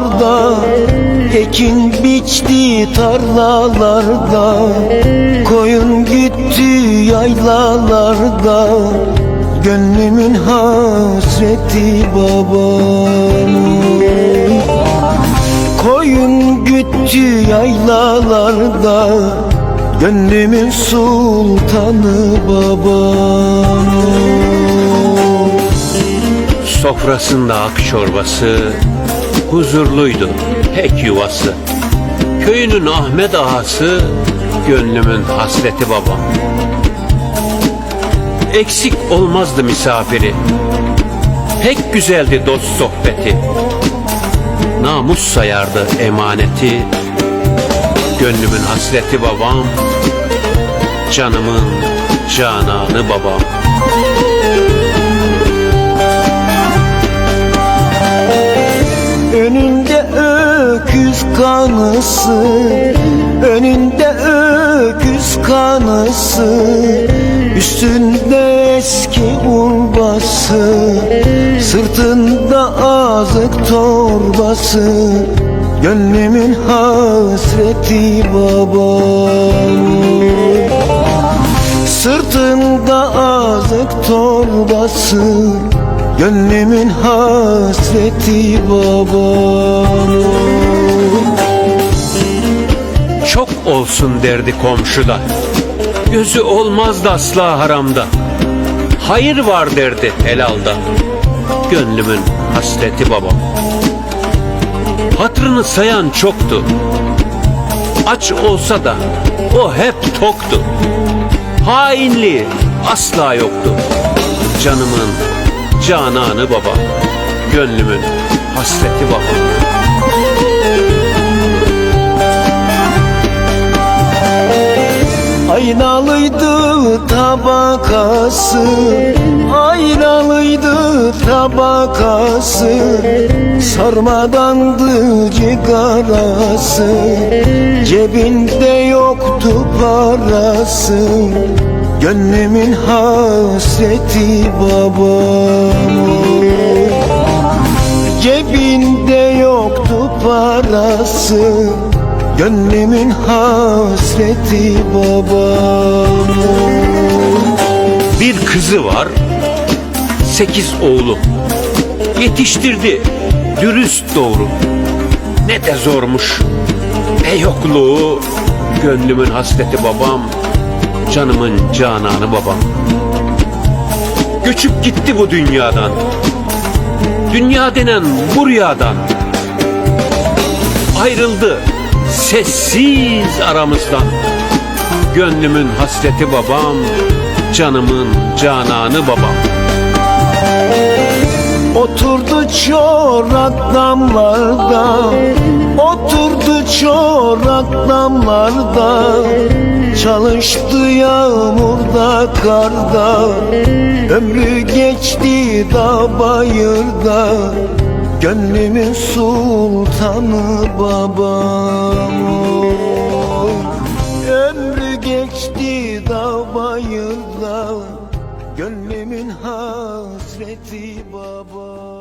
Yollarda Ekin biçti tarlalarda Koyun gitti yaylalarda Gönlümün hasreti babam Koyun gitti yaylalarda Gönlümün sultanı babam Sofrasında ak çorbası, huzurluydu pek yuvası. Köyünün Ahmet ağası, gönlümün hasreti babam. Eksik olmazdı misafiri, pek güzeldi dost sohbeti. Namus sayardı emaneti, gönlümün hasreti babam, canımın cananı babam. Kanısı Önünde öküz kanısı Üstünde eski urbası Sırtında azık torbası Gönlümün hasreti babam Sırtında azık torbası Gönlümün hasreti babam Çok olsun derdi komşuda. Gözü olmazdı asla haramda. Hayır var derdi helalda. Gönlümün hasreti babam Hatrını sayan çoktu. Aç olsa da o hep toktu. Hainliği asla yoktu. Canımın cananı baba Gönlümün hasreti babam Aynalıydı tabakası Aynalıydı tabakası. Sarmadandı cigarası Cebinde yoktu parası Gönlümün hasreti babam Cebinde yoktu parası Gönlümün hasreti babam Bir kızı var, sekiz oğlu. Yetiştirdi, dürüst doğru. Ne de zormuş, ne yokluğu. Gönlümün hasreti babam, canımın cananı babam. Göçüp gitti bu dünyadan. Dünya denen bu rüyadan. Ayrıldı sessiz aramızdan. Gönlümün hasreti babam, canımın cananı babam. Çorak damlarda Oturdu çorak damlarda. Çalıştı yağmurda karda. Ömrü geçti da bayırda. Gönlümün sultanı babam Ömrü geçti da bayırda. Gönlümün hasreti baba